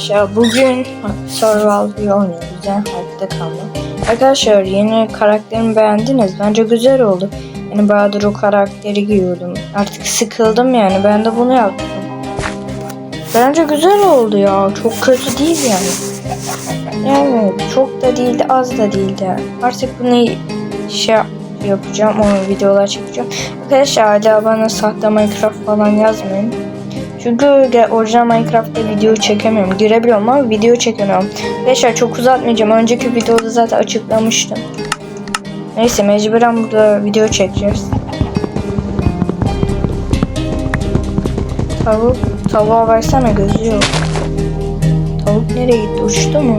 Arkadaşlar bugün Survival oynuyoruz yani hayatta kalma. Arkadaşlar yeni karakterimi beğendiniz. Bence güzel oldu. Yani bayağıdır o karakteri giyiyordum. Artık sıkıldım yani. Ben de bunu yaptım. Bence güzel oldu ya. Çok kötü değil yani. Yani çok da değildi az da değildi. Artık bunu şey yapacağım. Onu videolar çekeceğim. Arkadaşlar hala bana sahte Minecraft falan yazmayın. Çünkü orijinal Minecraft'ta video çekemiyorum. Girebiliyorum ama video çekemiyorum. Arkadaşlar çok uzatmayacağım. Önceki videoda zaten açıklamıştım. Neyse mecburen burada video çekeceğiz. Tavuk, tavuğa baksana gözü yok. Tavuk nereye gitti? Uçtu mu?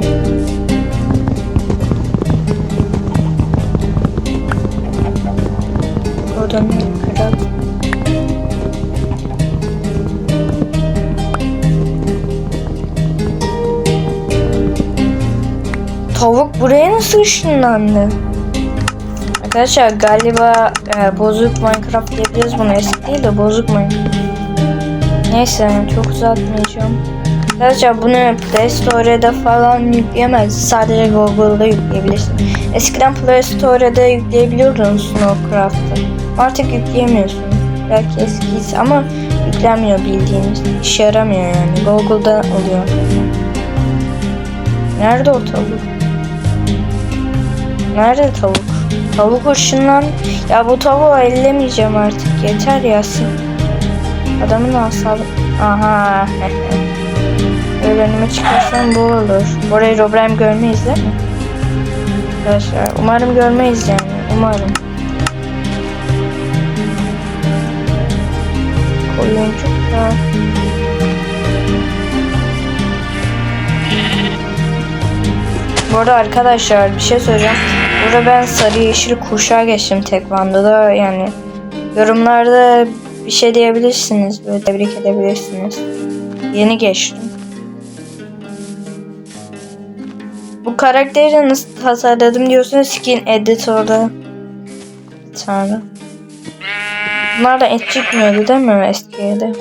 Oradan kral. Buraya nasıl ışınlandı? Arkadaşlar galiba e, bozuk Minecraft diyebiliriz bunu eski değil de bozuk Minecraft. Neyse çok uzatmayacağım. Arkadaşlar bunu Play Store'da falan yükleyemez. Sadece Google'da yükleyebilirsin. Eskiden Play Store'da yükleyebiliyordun Snowcraft'ı. Artık yükleyemiyorsun. Belki eskiyse ama yüklenmiyor bildiğiniz. İşe yaramıyor yani. Google'da oluyor. Nerede o? Nerede tavuk? Tavuk ışınlan. Ya bu tavuğu ellemeyeceğim artık. Yeter Yasin. Adamın asabı. Aha. Öyle önüme çıkarsam bu olur. Orayı Robrem görmeyiz değil mi? Arkadaşlar umarım görmeyiz yani. Umarım. Koyuncuk da. Bu arada arkadaşlar bir şey söyleyeceğim. Burada ben sarı yeşil kuşağa geçtim tekvandoda yani. Yorumlarda bir şey diyebilirsiniz. Böyle tebrik edebilirsiniz. Yeni geçtim. Bu karakteri nasıl tasarladım diyorsunuz skin editor'da. Bir tane. Bunlar da et çıkmıyordu değil mi eskiyede?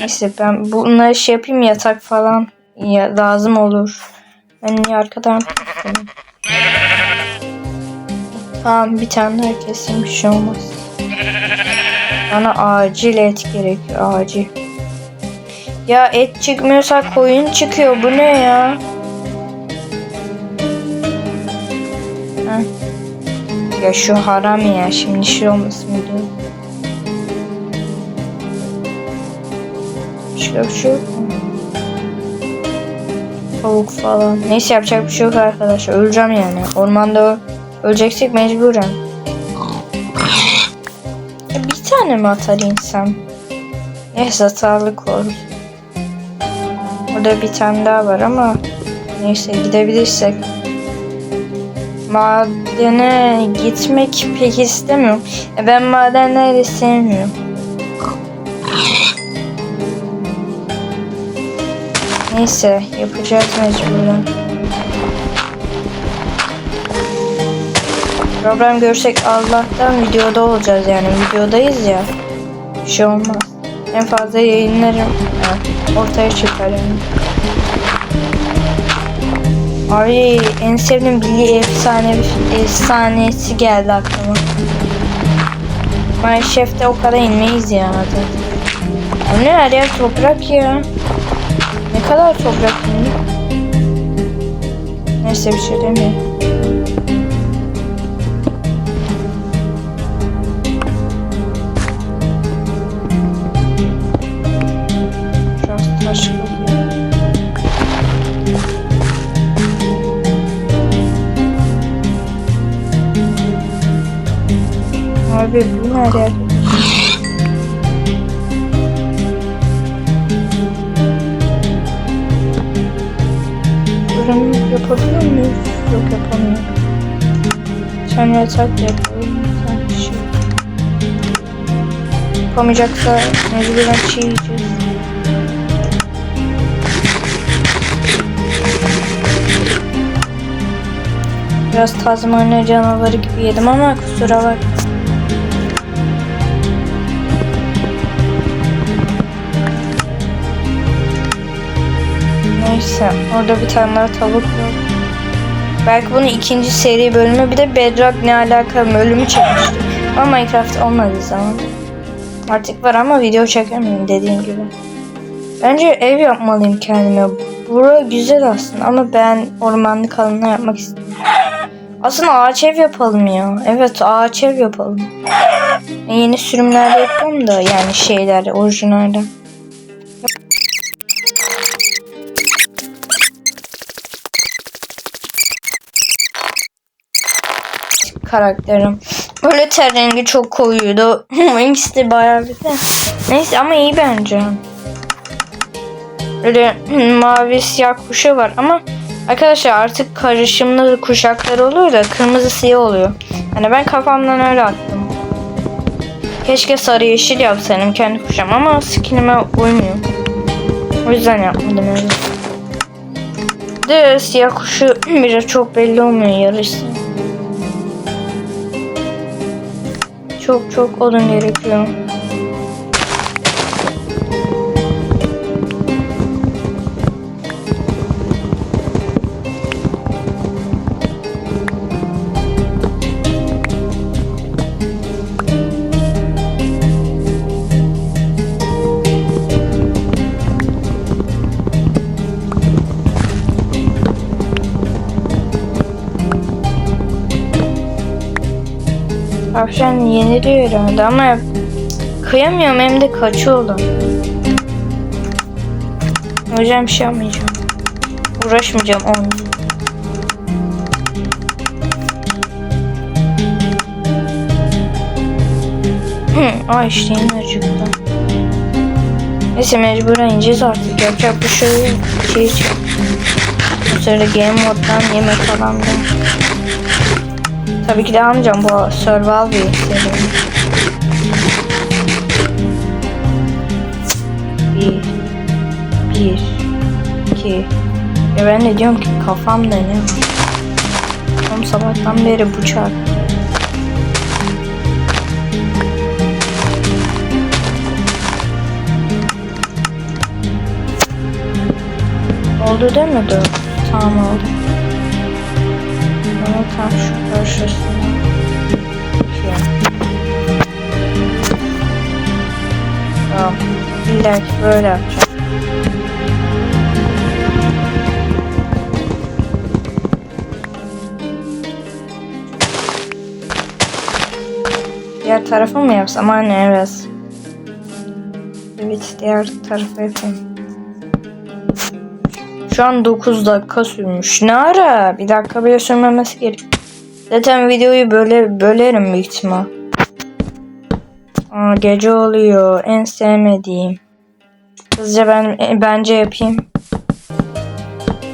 Neyse ben bunları şey yapayım yatak falan ya, lazım olur. Ben niye arkadan? Tamam bir tane daha bir şey olmaz. Bana acil et gerekiyor acil. Ya et çıkmıyorsa koyun çıkıyor bu ne ya? Ya şu haram ya şimdi şey olmasın diyor. Başka bir şey? Tavuk falan. Neyse yapacak bir şey yok arkadaşlar. Öleceğim yani. Ormanda öleceksek mecburen. Bir tane mi atar insan? Neyse sağlık olur. Burada bir tane daha var ama neyse gidebilirsek. Madene gitmek pek istemiyorum. Ya ben madenleri sevmiyorum. Neyse yapacağız mecburen. Problem görsek Allah'tan videoda olacağız yani videodayız ya. Bir şey olmaz. En fazla yayınlarım ortaya çıkar yani. Ay en sevdiğim Billy efsane efsanesi geldi aklıma. Minecraft'te o kadar inmeyiz ya zaten. Bu ne her yer toprak ya. Ne kadar toprak indi? Neyse bir şey koyayım. Abi bu ne yapabiliyor muyuz? Yok yapamıyorum. Sen yatak yapalım. Sen şey. Yapamayacaksa mecburen çiğ yiyeceğiz. Biraz tazmanya canavarı gibi yedim ama kusura bakma. Neyse orada bir tane daha tavuk var. Belki bunun ikinci seri bölümü bir de Bedrock ne alakalı bölümü çekmiştik. Ama Minecraft olmadığı zaman. Artık var ama video çekemiyorum dediğim gibi. Bence ev yapmalıyım kendime. Bura güzel aslında ama ben ormanlık alana yapmak istiyorum. Aslında ağaç ev yapalım ya. Evet ağaç ev yapalım. Yeni sürümlerde yapıyorum da yani şeylerde orijinalde. Karakterim. Böyle ten rengi çok koyuydu. İkisi de bayağı bir de. Neyse ama iyi bence. Böyle mavi siyah kuşu var ama arkadaşlar artık karışımlı kuşaklar oluyor da kırmızı siyah oluyor. Hani ben kafamdan öyle attım. Keşke sarı yeşil yapsaydım kendi kuşam ama skinime uymuyor. O yüzden yapmadım öyle. De siyah kuşu biraz çok belli olmuyor yarısı. Çok çok odun gerekiyor. Tavşan yeniliyor herhalde ama kıyamıyorum hem de kaçıyorlar. Hocam bir şey yapmayacağım. Uğraşmayacağım onunla. Hı, Aa işte yine acıktı. Neyse mecburen ineceğiz artık. Yapacak bir şey yok. Şey için. Bu sırada game moddan yemek falan da. Tabii ki de almayacağım bu survival bir. Bir, bir, iki. Ya ben de diyorum ki kafamda ne var? Tam sabahtan beri bıçak. Oldu değil mi dört? Tamam oldu. Tam şu karşısına. Şey. Tamam. İlla ki böyle yapacağım. Diğer tarafa mı yapsam? Anne evet. Evet diğer tarafa yapayım. Şu an 9 dakika sürmüş. Ne ara? Bir dakika bile sürmemesi gerek. Zaten videoyu böyle bölerim büyük ihtimal. Aa, gece oluyor. En sevmediğim. Hızlıca ben bence yapayım.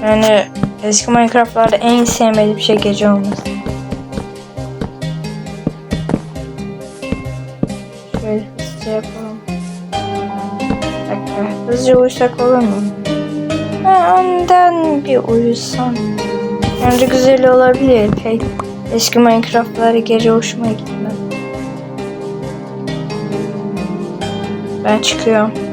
Yani eski Minecraft'larda en sevmediğim şey gece olması. Şöyle hızlıca yapalım. Bir dakika. Hızlıca uyusak olur mu? Önden bir uyusam. Bence güzel olabilir. Pek eski Minecraft'ları gece hoşuma gitmez. Ben çıkıyorum.